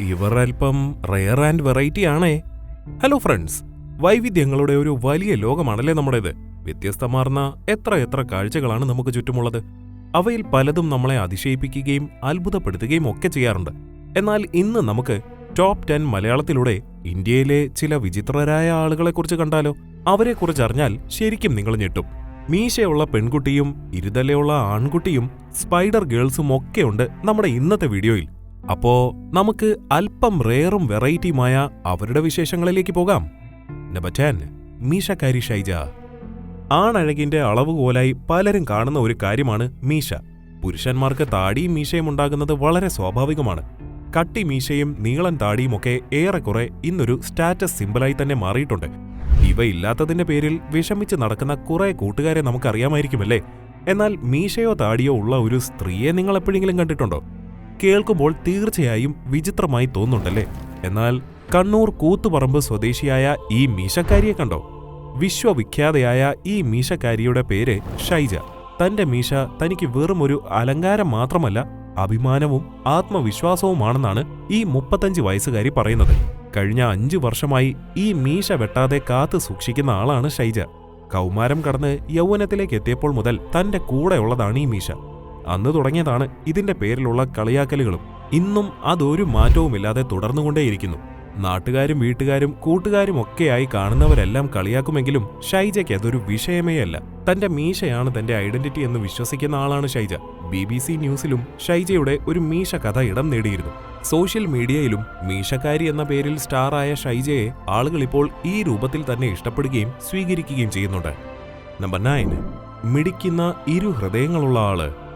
ഇവർ അല്പം rare and variety ആണേ. ഹലോ ഫ്രണ്ട്സ് വൈവിധ്യങ്ങളുടെ ഒരു വലിയ ലോകമാണല്ലേ നമ്മുടേത്? വ്യത്യസ്തമാർന്ന എത്ര എത്ര കാഴ്ചകളാണ് നമുക്ക് ചുറ്റുമുള്ളത്. അവയിൽ പലതും നമ്മളെ അതിശയിപ്പിക്കുകയും അത്ഭുതപ്പെടുത്തുകയും ഒക്കെ ചെയ്യാറുണ്ട്. എന്നാൽ ഇന്ന് നമുക്ക് ടോപ്പ് ടെൻ മലയാളത്തിലൂടെ ഇന്ത്യയിലെ ചില വിചിത്രരായ ആളുകളെക്കുറിച്ച് കണ്ടാലോ? അവരെക്കുറിച്ച് അറിഞ്ഞാൽ ശരിക്കും നിങ്ങൾ ഞെട്ടും. മീശയുള്ള പെൺകുട്ടിയും ഇരുതലയുള്ള ആൺകുട്ടിയും സ്പൈഡർ ഗേൾസും ഒക്കെയുണ്ട് നമ്മുടെ ഇന്നത്തെ വീഡിയോയിൽ. അപ്പോ നമുക്ക് അല്പം റേറും വെറൈറ്റിയുമായ അവരുടെ വിശേഷങ്ങളിലേക്ക് പോകാം. നമ്പർ ടെൻ മീശക്കാരി ഷൈജ. ആണഴകിന്റെ അളവുകോലായി പലരും കാണുന്ന ഒരു കാര്യമാണ് മീശ. പുരുഷന്മാർക്ക് താടിയും മീശയും ഉണ്ടാകുന്നത് വളരെ സ്വാഭാവികമാണ്. കട്ടി മീശയും നീളൻ താടിയും ഒക്കെ ഏറെക്കുറെ ഇന്നൊരു സ്റ്റാറ്റസ് സിമ്പിളായി തന്നെ മാറിയിട്ടുണ്ട്. ഇവയില്ലാത്തതിന്റെ പേരിൽ വിഷമിച്ച് നടക്കുന്ന കുറെ കൂട്ടുകാരെ നമുക്കറിയാമായിരിക്കുമല്ലേ? എന്നാൽ മീശയോ താടിയോ ഉള്ള ഒരു സ്ത്രീയെ നിങ്ങൾ എപ്പോഴെങ്കിലും കണ്ടിട്ടുണ്ടോ? കേൾക്കുമ്പോൾ തീർച്ചയായും വിചിത്രമായി തോന്നുന്നുണ്ടല്ലേ? എന്നാൽ കണ്ണൂർ കൂത്തുപറമ്പ് സ്വദേശിയായ ഈ മീശക്കാരിയെ കണ്ടോ? വിശ്വവിഖ്യാതയായ ഈ മീശക്കാരിയുടെ പേര് ഷൈജ. തന്റെ മീശ തനിക്ക് വെറും ഒരു അലങ്കാരം മാത്രമല്ല അഭിമാനവും ആത്മവിശ്വാസവുമാണെന്നാണ് ഈ മുപ്പത്തഞ്ച് വയസ്സുകാരി പറയുന്നത്. കഴിഞ്ഞ അഞ്ചു വർഷമായി ഈ മീശ വെട്ടാതെ കാത്തു സൂക്ഷിക്കുന്ന ആളാണ് ഷൈജ. കൗമാരം കടന്ന് യൗവനത്തിലേക്ക് എത്തിയപ്പോൾ മുതൽ തന്റെ കൂടെയുള്ളതാണ് ഈ മീശ. അന്ന് തുടങ്ങിയതാണ് ഇതിന്റെ പേരിലുള്ള കളിയാക്കലുകളും. ഇന്നും അതൊരു മാറ്റവുമില്ലാതെ തുടർന്നുകൊണ്ടേയിരിക്കുന്നു. നാട്ടുകാരും വീട്ടുകാരും കൂട്ടുകാരും ഒക്കെയായി കാണുന്നവരെല്ലാം കളിയാക്കുമെങ്കിലും ഷൈജയ്ക്ക് അതൊരു വിഷയമേ അല്ല തന്റെ മീശയാണ് തന്റെ ഐഡന്റിറ്റി എന്ന് വിശ്വസിക്കുന്ന ആളാണ് ഷൈജ. ബി ബി സി ന്യൂസിലും ഷൈജയുടെ ഒരു മീശ കഥ ഇടം നേടിയിരുന്നു. സോഷ്യൽ മീഡിയയിലും മീശക്കാരി എന്ന പേരിൽ സ്റ്റാറായ ഷൈജയെ ആളുകൾ ഇപ്പോൾ ഈ രൂപത്തിൽ തന്നെ ഇഷ്ടപ്പെടുകയും സ്വീകരിക്കുകയും ചെയ്യുന്നുണ്ട്. Number nine. മിടിക്കുന്ന ഇരു ഹൃദയങ്ങളുള്ള ആൾ.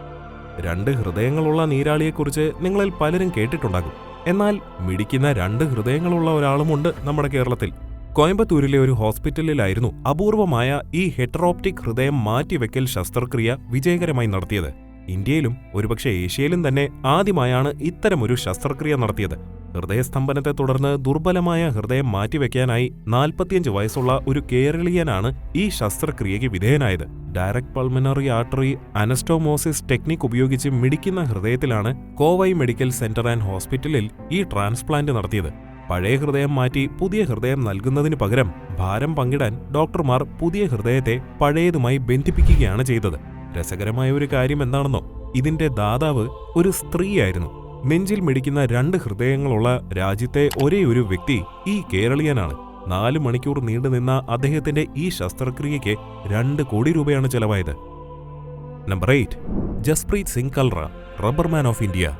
രണ്ട് ഹൃദയങ്ങളുള്ള നീരാളിയെക്കുറിച്ച് നിങ്ങളിൽ പലരും കേട്ടിട്ടുണ്ടാകും. എന്നാൽ മിടിക്കുന്ന രണ്ട് ഹൃദയങ്ങളുള്ള ഒരാളുമുണ്ട് നമ്മുടെ കേരളത്തിൽ. കോയമ്പത്തൂരിലെ ഒരു ഹോസ്പിറ്റലിലായിരുന്നു അപൂർവമായ ഈ ഹെറ്ററോപ്റ്റിക് ഹൃദയം മാറ്റിവെക്കൽ ശസ്ത്രക്രിയ വിജയകരമായി നടത്തിയത്. ഇന്ത്യയിലും ഒരുപക്ഷെ ഏഷ്യയിലും തന്നെ ആദ്യമായാണ് ഇത്തരമൊരു ശസ്ത്രക്രിയ നടത്തിയത്. ഹൃദയസ്തംഭനത്തെ തുടർന്ന് ദുർബലമായ ഹൃദയം മാറ്റിവെക്കാനായി നാൽപ്പത്തിയഞ്ച് വയസ്സുള്ള ഒരു കേരളീയനാണ് ഈ ശസ്ത്രക്രിയയ്ക്ക് വിധേയനായത്. Direct pulmonary artery anastomosis technique ഉപയോഗിച്ച് മിടിക്കുന്ന ഹൃദയത്തിലാണ് കോവൈ മെഡിക്കൽ സെന്റർ ആൻഡ് ഹോസ്പിറ്റലിൽ ഈ ട്രാൻസ്പ്ലാന്റ് നടത്തിയത്. പഴയ ഹൃദയം മാറ്റി പുതിയ ഹൃദയം നൽകുന്നതിന് പകരം ഭാരം പങ്കിടാൻ ഡോക്ടർമാർ പുതിയ ഹൃദയത്തെ പഴയതുമായി ബന്ധിപ്പിക്കുകയാണ് ചെയ്തത്. രസകരമായ ഒരു കാര്യം എന്താണെന്നോ? ഇതിന്റെ ദാതാവ് ഒരു സ്ത്രീയായിരുന്നു. നെഞ്ചിൽ മിടിക്കുന്ന രണ്ട് ഹൃദയങ്ങളുള്ള രാജ്യത്തെ ഒരേ ഒരു വ്യക്തി ഈ കേരളീയനാണ്. നാല് മണിക്കൂർ നീണ്ടുനിന്ന അദ്ദേഹത്തിന്റെ ഈ ശസ്ത്രക്രിയയ്ക്ക് രണ്ട് കോടി രൂപയാണ് ചെലവായത്. Number eight. Jaspreet Singh Kalra rubberman of India.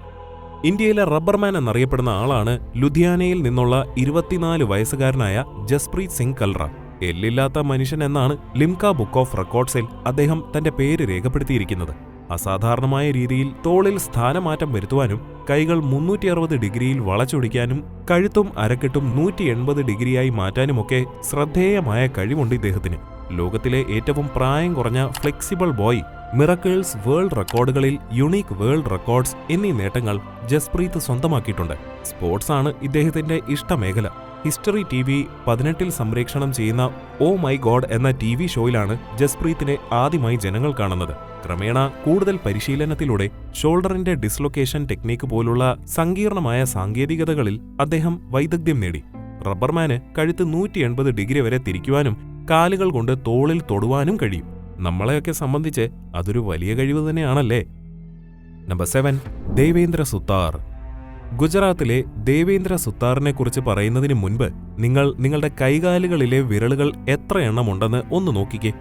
ഇന്ത്യയിലെ റബ്ബർമാൻ എന്നറിയപ്പെടുന്ന ആളാണ് ലുധിയാനയിൽ നിന്നുള്ള ഇരുപത്തിനാല് വയസ്സുകാരനായ ജസ്പ്രീത് സിംഗ് കൽറ. എല്ലില്ലാത്ത മനുഷ്യൻ എന്നാണ് ലിംക ബുക്ക് ഓഫ് റെക്കോർഡ്സിൽ അദ്ദേഹം തന്റെ പേര് രേഖപ്പെടുത്തിയിരിക്കുന്നത്. അസാധാരണമായ രീതിയിൽ തോളിൽ സ്ഥാനമാറ്റം വരുത്തുവാനും കൈകൾ മുന്നൂറ്റി അറുപത് ഡിഗ്രിയിൽ വളച്ചൊടിക്കാനും കഴുത്തും അരക്കെട്ടും നൂറ്റി എൺപത് ഡിഗ്രിയായി മാറ്റാനുമൊക്കെ ശ്രദ്ധേയമായ കഴിവുണ്ട് ഇദ്ദേഹത്തിന്. ലോകത്തിലെ ഏറ്റവും പ്രായം കുറഞ്ഞ ഫ്ലെക്സിബിൾ ബോയ് മിറക്കിൾസ് വേൾഡ് റെക്കോർഡുകളിൽ യുണീക്ക് വേൾഡ് റെക്കോർഡ്സ് എന്നീ നേട്ടങ്ങൾ ജസ്പ്രീത് സ്വന്തമാക്കിയിട്ടുണ്ട്. സ്പോർട്സ് ആണ് ഇദ്ദേഹത്തിന്റെ ഇഷ്ടമേഖല. ഹിസ്റ്ററി ടി വി പതിനെട്ടിൽ സംപ്രേക്ഷണം ചെയ്യുന്ന ഓ മൈ ഗോഡ് എന്ന ടി വി ഷോയിലാണ് ജസ്പ്രീത്തിനെ ആദ്യമായി ജനങ്ങൾ കാണുന്നത്. ക്രമേണ കൂടുതൽ പരിശീലനത്തിലൂടെ ഷോൾഡറിന്റെ ഡിസ്ലൊക്കേഷൻ ടെക്നീക്ക് പോലുള്ള സങ്കീർണമായ സാങ്കേതികതകളിൽ അദ്ദേഹം വൈദഗ്ധ്യം നേടി. റബ്ബർമാന് കഴുത്ത് നൂറ്റി എൺപത് ഡിഗ്രി വരെ തിരിക്കുവാനും കാലുകൾ കൊണ്ട് തോളിൽ തൊടുവാനും കഴിയും. നമ്മളെയൊക്കെ സംബന്ധിച്ച് അതൊരു വലിയ കഴിവ് തന്നെയാണല്ലേ? Number seven Devendra Suthar. ഗുജറാത്തിലെ ദേവേന്ദ്ര സുത്താറിനെ കുറിച്ച് പറയുന്നതിന് മുൻപ് നിങ്ങൾ നിങ്ങളുടെ കൈകാലുകളിലെ വിരലുകൾ എത്ര എണ്ണമുണ്ടെന്ന് ഒന്ന് നോക്കിക്കേ.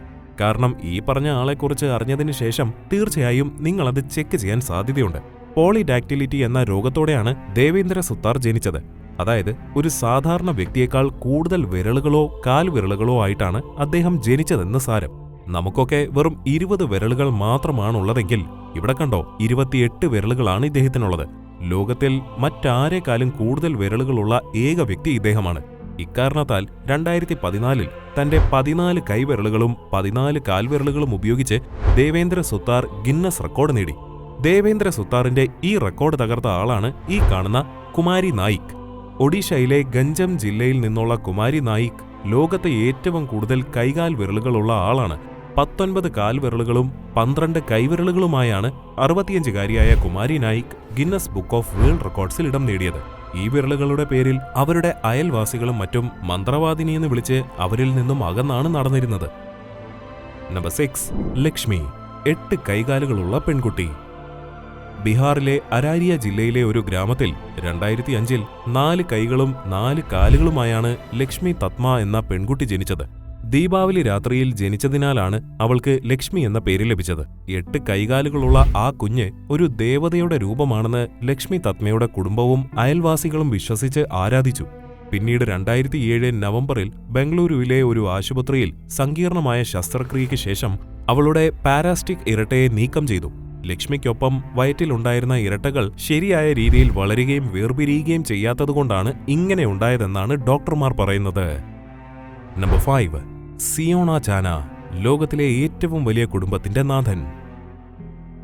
കാരണം ഈ പറഞ്ഞ ആളെക്കുറിച്ച് അറിഞ്ഞതിന് ശേഷം തീർച്ചയായും നിങ്ങളത് ചെക്ക് ചെയ്യാൻ സാധ്യതയുണ്ട്. പോളിഡാക്ടിലിറ്റി എന്ന രോഗത്തോടെയാണ് ദേവേന്ദ്ര സുത്താർ ജനിച്ചത്. അതായത് ഒരു സാധാരണ വ്യക്തിയേക്കാൾ കൂടുതൽ വിരലുകളോ കാൽവിരലുകളോ ആയിട്ടാണ് അദ്ദേഹം ജനിച്ചതെന്ന് സാരം. നമുക്കൊക്കെ വെറും ഇരുപത് വിരലുകൾ മാത്രമാണുള്ളതെങ്കിൽ ഇവിടെ കണ്ടോ ഇരുപത്തിയെട്ട് വിരലുകളാണ് ഇദ്ദേഹത്തിനുള്ളത്. ലോകത്തിൽ മറ്റാരേക്കാളും കൂടുതൽ വിരലുകളുള്ള ഏക വ്യക്തി ഇദ്ദേഹമാണ്. ഇക്കാരണത്താൽ രണ്ടായിരത്തി പതിനാലിൽ തന്റെ പതിനാല് കൈവിരലുകളും പതിനാല് കാൽവിരലുകളും ഉപയോഗിച്ച് ദേവേന്ദ്ര സുത്താർ ഗിന്നസ് റെക്കോർഡ് നേടി. ദേവേന്ദ്ര സുത്താറിന്റെ ഈ റെക്കോർഡ് തകർത്ത ആളാണ് ഈ കാണുന്ന കുമാരി നായിക്. ഒഡീഷയിലെ ഗഞ്ചം ജില്ലയിൽ നിന്നുള്ള കുമാരി നായിക് ലോകത്തെ ഏറ്റവും കൂടുതൽ കൈകാൽ വിരലുകളുള്ള ആളാണ് പത്തൊൻപത് കാൽവിരലുകളും പന്ത്രണ്ട് കൈവിരലുകളുമായാണ് അറുപത്തിയഞ്ചുകാരിയായ Kumari Naik Guinness book of world റെക്കോർഡ്സിൽ ഇടം നേടിയത്. ഈ വിരലുകളുടെ പേരിൽ അവരുടെ അയൽവാസികളും മറ്റും മന്ത്രവാദിനിയെന്ന് വിളിച്ച് അവരിൽ നിന്നും അകന്നാണ് നടന്നിരുന്നത്. നമ്പർ സിക്സ് ലക്ഷ്മി എട്ട് കൈകാലുകളുള്ള പെൺകുട്ടി. ബീഹാറിലെ അരാരിയ ജില്ലയിലെ ഒരു ഗ്രാമത്തിൽ രണ്ടായിരത്തി അഞ്ചിൽ നാല് കൈകളും നാല് കാലുകളുമായാണ് ലക്ഷ്മി തത്മ എന്ന പെൺകുട്ടി ജനിച്ചത്. ദീപാവലി രാത്രിയിൽ ജനിച്ചതിനാലാണ് അവൾക്ക് ലക്ഷ്മി എന്ന പേര് ലഭിച്ചത്. എട്ട് കൈകാലുകളുള്ള ആ കുഞ്ഞ് ഒരു ദേവതയുടെ രൂപമാണെന്ന് ലക്ഷ്മി തത്മയുടെ കുടുംബവും അയൽവാസികളും വിശ്വസിച്ച് ആരാധിച്ചു. പിന്നീട് രണ്ടായിരത്തി ഏഴ് നവംബറിൽ ബംഗളൂരുവിലെ ഒരു ആശുപത്രിയിൽ സങ്കീർണമായ ശസ്ത്രക്രിയയ്ക്ക് ശേഷം അവളുടെ പാരാസ്റ്റിക് ഇരട്ടയെ നീക്കം ചെയ്തു. ലക്ഷ്മിക്കൊപ്പം വയറ്റിലുണ്ടായിരുന്ന ഇരട്ടകൾ ശരിയായ രീതിയിൽ വളരുകയും വേർപിരിയുകയും ചെയ്യാത്തതുകൊണ്ടാണ് ഇങ്ങനെ ഉണ്ടായതെന്നാണ് ഡോക്ടർമാർ പറയുന്നത്. Number five. സിയോണ ചാന ലോകത്തിലെ ഏറ്റവും വലിയ കുടുംബത്തിന്റെ നാഥൻ.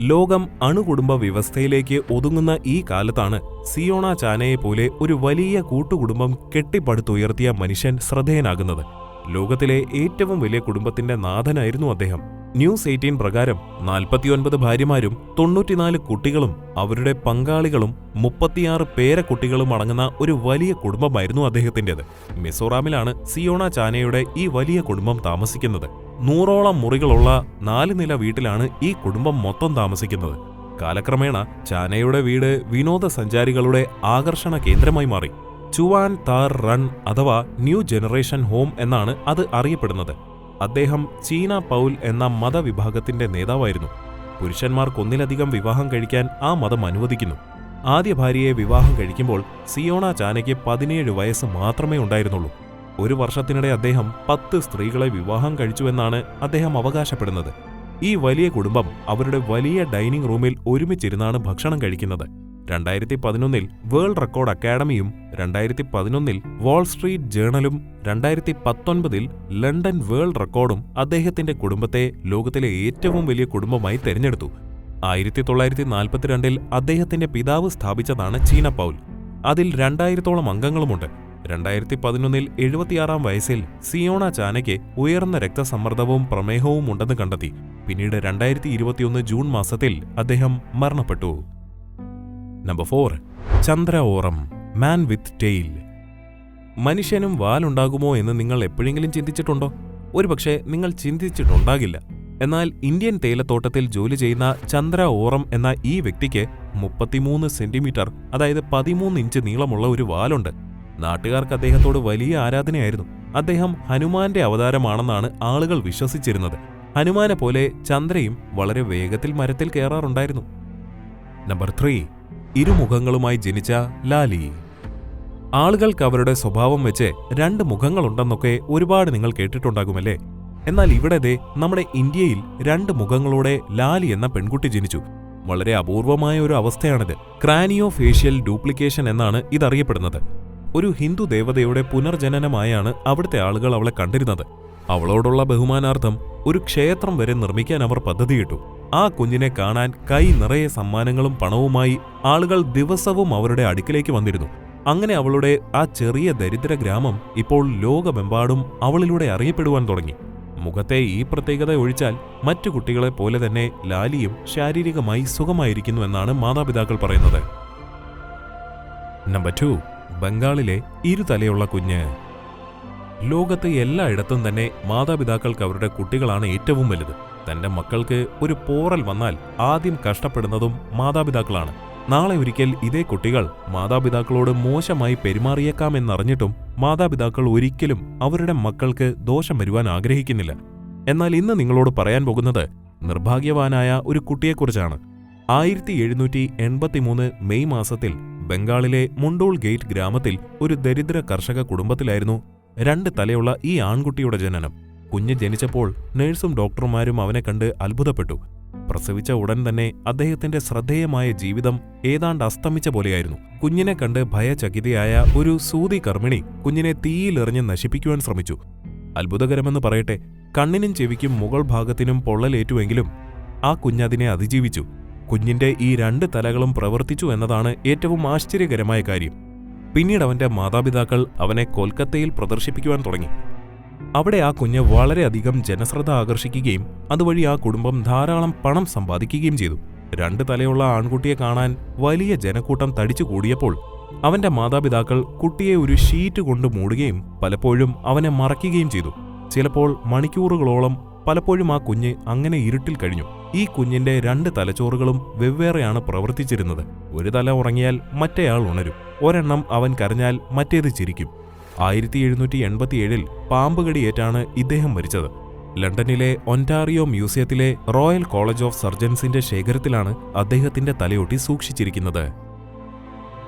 ലോകം അണുകുടുംബ വ്യവസ്ഥയിലേക്ക് ഒതുങ്ങുന്ന ഈ കാലത്താണ് സിയോണ ചാനയെ പോലെ ഒരു വലിയ കൂട്ടുകുടുംബം കെട്ടിപ്പടുത്തുയർത്തിയ മനുഷ്യൻ ശ്രദ്ധേയനാകുന്നത്. ലോകത്തിലെ ഏറ്റവും വലിയ കുടുംബത്തിന്റെ നാഥനായിരുന്നു അദ്ദേഹം. ന്യൂസ് എയ്റ്റീൻ പ്രകാരം നാൽപ്പത്തിയൊൻപത് ഭാര്യമാരും തൊണ്ണൂറ്റിനാല് കുട്ടികളും അവരുടെ പങ്കാളികളും മുപ്പത്തിയാറ് പേരക്കുട്ടികളും അടങ്ങുന്ന ഒരു വലിയ കുടുംബമായിരുന്നു അദ്ദേഹത്തിന്റെത്. മിസോറാമിലാണ് സിയോണ ചാനയുടെ ഈ വലിയ കുടുംബം താമസിക്കുന്നത്. നൂറോളം മുറികളുള്ള നാല് നില വീട്ടിലാണ് ഈ കുടുംബം മൊത്തം താമസിക്കുന്നത്. കാലക്രമേണ ചാനയുടെ വീട് വിനോദസഞ്ചാരികളുടെ ആകർഷണ കേന്ദ്രമായി മാറി. ചുവാൻ താർ റൺ അഥവാ ന്യൂ ജനറേഷൻ ഹോം എന്നാണ് അത് അറിയപ്പെടുന്നത്. അദ്ദേഹം ചീന പൗൽ എന്ന മതവിഭാഗത്തിന്റെ നേതാവായിരുന്നു. പുരുഷന്മാർക്കൊന്നിലധികം വിവാഹം കഴിക്കാൻ ആ മതം അനുവദിക്കുന്നു. ആദ്യ ഭാര്യയെ വിവാഹം കഴിക്കുമ്പോൾ സിയോണ ചാനയ്ക്ക് പതിനേഴ് വയസ്സ് മാത്രമേ ഉണ്ടായിരുന്നുള്ളൂ. ഒരു വർഷത്തിനിടെ അദ്ദേഹം പത്ത് സ്ത്രീകളെ വിവാഹം കഴിച്ചുവെന്നാണ് അദ്ദേഹം അവകാശപ്പെടുന്നത്. ഈ വലിയ കുടുംബം അവരുടെ വലിയ ഡൈനിങ് റൂമിൽ ഒരുമിച്ചിരുന്നാണ് ഭക്ഷണം കഴിക്കുന്നത്. രണ്ടായിരത്തി പതിനൊന്നിൽ വേൾഡ് റെക്കോർഡ് അക്കാഡമിയും രണ്ടായിരത്തി പതിനൊന്നിൽ വാൾ സ്ട്രീറ്റ് ജേണലും രണ്ടായിരത്തി പത്തൊൻപതിൽ ലണ്ടൻ വേൾഡ് റെക്കോർഡും അദ്ദേഹത്തിന്റെ കുടുംബത്തെ ലോകത്തിലെ ഏറ്റവും വലിയ കുടുംബമായി തെരഞ്ഞെടുത്തു. ആയിരത്തി തൊള്ളായിരത്തി നാൽപ്പത്തിരണ്ടിൽ അദ്ദേഹത്തിന്റെ പിതാവ് സ്ഥാപിച്ചതാണ് ചീന പൗൽ. അതിൽ രണ്ടായിരത്തോളം അംഗങ്ങളുമുണ്ട്. രണ്ടായിരത്തി പതിനൊന്നിൽ എഴുപത്തിയാറാം വയസ്സിൽ സിയോണ ചാനയ്ക്ക് ഉയർന്ന രക്തസമ്മർദ്ദവും പ്രമേഹവും ഉണ്ടെന്ന് കണ്ടെത്തി. പിന്നീട് രണ്ടായിരത്തി ഇരുപത്തിയൊന്ന് ജൂൺ മാസത്തിൽ അദ്ദേഹം മരണപ്പെട്ടു. Number four Chandra Oram man with tail മനുഷ്യനും വാലുണ്ടാകുമോ എന്ന് നിങ്ങൾ എപ്പോഴെങ്കിലും ചിന്തിച്ചിട്ടുണ്ടോ? ഒരുപക്ഷെ നിങ്ങൾ ചിന്തിച്ചിട്ടുണ്ടാകില്ല. എന്നാൽ ഇന്ത്യൻ തേയിലത്തോട്ടത്തിൽ ജോലി ചെയ്യുന്ന ചന്ദ്ര ഓറം എന്ന ഈ വ്യക്തിക്ക് മുപ്പത്തിമൂന്ന് സെന്റിമീറ്റർ അതായത് പതിമൂന്ന് ഇഞ്ച് നീളമുള്ള ഒരു വാലുണ്ട്. നാട്ടുകാർക്ക് അദ്ദേഹത്തോട് വലിയ ആരാധനയായിരുന്നു. അദ്ദേഹം ഹനുമാന്റെ അവതാരമാണെന്നാണ് ആളുകൾ വിശ്വസിച്ചിരുന്നത്. ഹനുമാനെ പോലെ ചന്ദ്രയും വളരെ വേഗത്തിൽ മരത്തിൽ കയറാറുണ്ടായിരുന്നു. നമ്പർ ത്രീ ഇരുമുഖങ്ങളുമായി ജനിച്ച ലാലി. ആളുകൾക്ക് അവരുടെ സ്വഭാവം വെച്ച് രണ്ട് മുഖങ്ങളുണ്ടെന്നൊക്കെ ഒരുപാട് നിങ്ങൾ കേട്ടിട്ടുണ്ടാകുമല്ലേ? എന്നാൽ ഇവിടെ ദേ നമ്മുടെ ഇന്ത്യയിൽ രണ്ട് മുഖങ്ങളോടെ ലാലി എന്ന പെൺകുട്ടി ജനിച്ചു. വളരെ അപൂർവമായ ഒരു അവസ്ഥയാണിത്. ക്രാനിയോ ഫേഷ്യൽ ഡ്യൂപ്ലിക്കേഷൻ എന്നാണ് ഇതറിയപ്പെടുന്നത്. ഒരു ഹിന്ദു ദേവതയുടെ പുനർജനനമായാണ് അവിടുത്തെ ആളുകൾ അവളെ കണ്ടിരുന്നത്. അവളോടുള്ള ബഹുമാനാർത്ഥം ഒരു ക്ഷേത്രം വരെ നിർമ്മിക്കാൻ അവർ പദ്ധതിയിട്ടു. ആ കുഞ്ഞിനെ കാണാൻ കൈ നിറയെ സമ്മാനങ്ങളും പണവുമായി ആളുകൾ ദിവസവും അവരുടെ അടുക്കിലേക്ക് വന്നിരുന്നു. അങ്ങനെ അവളുടെ ആ ചെറിയ ദരിദ്ര ഗ്രാമം ഇപ്പോൾ ലോകമെമ്പാടും അവളിലൂടെ അറിയപ്പെടുവാൻ തുടങ്ങി. മുഖത്തെ ഈ പ്രത്യേകത ഒഴിച്ചാൽ മറ്റു കുട്ടികളെ പോലെ തന്നെ ലാലിയും ശാരീരികമായി സുഖമായിരിക്കുന്നു എന്നാണ് മാതാപിതാക്കൾ പറയുന്നത്. നമ്പർ ടു ബംഗാളിലെ ഇരുതലയുള്ള കുഞ്ഞ്. ലോകത്ത് എല്ലായിടത്തും തന്നെ മാതാപിതാക്കൾക്ക് അവരുടെ കുട്ടികളാണ് ഏറ്റവും വലുത്. തന്റെ മക്കൾക്ക് ഒരു പോറൽ വന്നാൽ ആദ്യം കഷ്ടപ്പെടുന്നതും മാതാപിതാക്കളാണ്. നാളെ ഒരിക്കൽ ഇതേ കുട്ടികൾ മാതാപിതാക്കളോട് മോശമായി പെരുമാറിയേക്കാമെന്നറിഞ്ഞിട്ടും മാതാപിതാക്കൾ ഒരിക്കലും അവരുടെ മക്കൾക്ക് ദോഷം വരുവാൻ ആഗ്രഹിക്കുന്നില്ല. എന്നാൽ ഇന്ന് നിങ്ങളോട് പറയാൻ പോകുന്നത് നിർഭാഗ്യവാനായ ഒരു കുട്ടിയെക്കുറിച്ചാണ്. ആയിരത്തി എഴുന്നൂറ്റി എൺപത്തിമൂന്ന് മെയ് മാസത്തിൽ ബംഗാളിലെ മുണ്ടോൾ ഗേറ്റ് ഗ്രാമത്തിൽ ഒരു ദരിദ്ര കർഷക കുടുംബത്തിലായിരുന്നു രണ്ട് തലയുള്ള ഈ ആൺകുട്ടിയുടെ ജനനം. കുഞ്ഞ് ജനിച്ചപ്പോൾ നഴ്സും ഡോക്ടർമാരും അവനെ കണ്ട് അത്ഭുതപ്പെട്ടു. പ്രസവിച്ച ഉടൻ തന്നെ അദ്ദേഹത്തിന്റെ ശ്രദ്ധേയമായ ജീവിതം ഏതാണ്ട് അസ്തമിച്ച പോലെയായിരുന്നു. കുഞ്ഞിനെ കണ്ട് ഭയചകിതയായ ഒരു സൂതി കർമ്മിണി കുഞ്ഞിനെ തീയിലെറിഞ്ഞ് നശിപ്പിക്കുവാൻ ശ്രമിച്ചു. അത്ഭുതകരമെന്ന് പറയട്ടെ കണ്ണിനും ചെവിക്കും മുകൾ ഭാഗത്തിനും പൊള്ളലേറ്റുവെങ്കിലും ആ കുഞ്ഞതിനെ അതിജീവിച്ചു. കുഞ്ഞിന്റെ ഈ രണ്ട് തലകളും പ്രവർത്തിച്ചു എന്നതാണ് ഏറ്റവും ആശ്ചര്യകരമായ കാര്യം. പിന്നീട് അവന്റെ മാതാപിതാക്കൾ അവനെ കൊൽക്കത്തയിൽ പ്രദർശിപ്പിക്കുവാൻ തുടങ്ങി. അവിടെ ആ കുഞ്ഞ് വളരെയധികം ജനശ്രദ്ധ ആകർഷിക്കുകയും അതുവഴി ആ കുടുംബം ധാരാളം പണം സമ്പാദിക്കുകയും ചെയ്തു. രണ്ട് തലയുള്ള ആൺകുട്ടിയെ കാണാൻ വലിയ ജനക്കൂട്ടം തടിച്ചു കൂടിയപ്പോൾ അവന്റെ മാതാപിതാക്കൾ കുട്ടിയെ ഒരു ഷീറ്റ് കൊണ്ട് മൂടുകയും പലപ്പോഴും അവനെ മറയ്ക്കുകയും ചെയ്തു. ചിലപ്പോൾ മണിക്കൂറുകളോളം പലപ്പോഴും ആ കുഞ്ഞ് അങ്ങനെ ഇരുട്ടിൽ കഴിഞ്ഞു. ഈ കുഞ്ഞിന്റെ രണ്ട് തലച്ചോറുകളും വെവ്വേറെയാണ് പ്രവർത്തിച്ചിരുന്നത്. ഒരു തല ഉറങ്ങിയാൽ മറ്റേയാൾ ഉണരും. ഒരെണ്ണം അവൻ കരഞ്ഞാൽ മറ്റേത് ചിരിക്കും. ആയിരത്തി എഴുന്നൂറ്റി എൺപത്തിയേഴിൽ പാമ്പുകടിയേറ്റാണ് ഇദ്ദേഹം മരിച്ചത്. ലണ്ടനിലെ ഒന്റാറിയോ മ്യൂസിയത്തിലെ റോയൽ കോളേജ് ഓഫ് സർജൻസിന്റെ ശേഖരത്തിലാണ് അദ്ദേഹത്തിന്റെ തലയൊട്ടി സൂക്ഷിച്ചിരിക്കുന്നത്.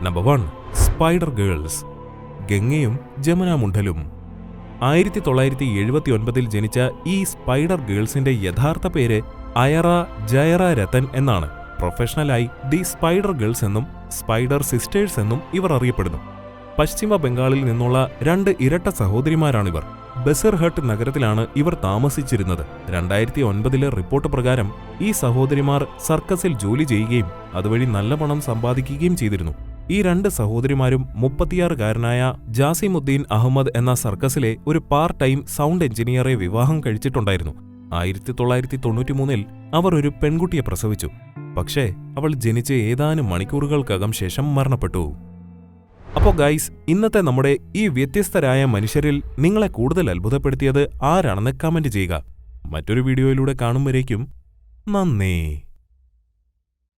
Number one spider girls. ഗംഗയും ജമുനാമുണ്ടലും ആയിരത്തി തൊള്ളായിരത്തി എഴുപത്തി ഒൻപതിൽ ജനിച്ച ഈ സ്പൈഡർ ഗേൾസിന്റെ യഥാർത്ഥ പേര് അയറ ജയറ രതൻ എന്നാണ്. പ്രൊഫഷണലായി ദി സ്പൈഡർ ഗേൾസ് എന്നും സ്പൈഡർ സിസ്റ്റേഴ്സ് എന്നും ഇവർ അറിയപ്പെടുന്നു. പശ്ചിമ ബംഗാളിൽ നിന്നുള്ള രണ്ട് ഇരട്ട സഹോദരിമാരാണിവർ. ബസർഹട്ട് നഗരത്തിലാണ് ഇവർ താമസിച്ചിരുന്നത്. രണ്ടായിരത്തി ഒൻപതിലെ റിപ്പോർട്ട് പ്രകാരം ഈ സഹോദരിമാർ സർക്കസിൽ ജോലി ചെയ്യുകയും അതുവഴി നല്ല പണം സമ്പാദിക്കുകയും ചെയ്തിരുന്നു. ഈ രണ്ട് സഹോദരിമാരും മുപ്പത്തിയാറുകാരനായ ജാസിമുദ്ദീൻ അഹമ്മദ് എന്ന സർക്കസിലെ ഒരു പാർട്ട് ടൈം സൗണ്ട് എഞ്ചിനീയറെ വിവാഹം കഴിച്ചിട്ടുണ്ടായിരുന്നു. ആയിരത്തി തൊള്ളായിരത്തി തൊണ്ണൂറ്റിമൂന്നിൽ അവർ ഒരു പെൺകുട്ടിയെ പ്രസവിച്ചു. പക്ഷേ അവൾ ജനിച്ച് ഏതാനും മണിക്കൂറുകൾക്കകം ശേഷം മരണപ്പെട്ടു. അപ്പോൾ ഗൈസ് ഇന്നത്തെ നമ്മുടെ ഈ വ്യത്യസ്തരായ മനുഷ്യരിൽ നിങ്ങളെ കൂടുതൽ അത്ഭുതപ്പെടുത്തിയത് ആരാണെന്ന് കമന്റ് ചെയ്യുക. മറ്റൊരു വീഡിയോയിലൂടെ കാണും വരേക്കും നന്ദി.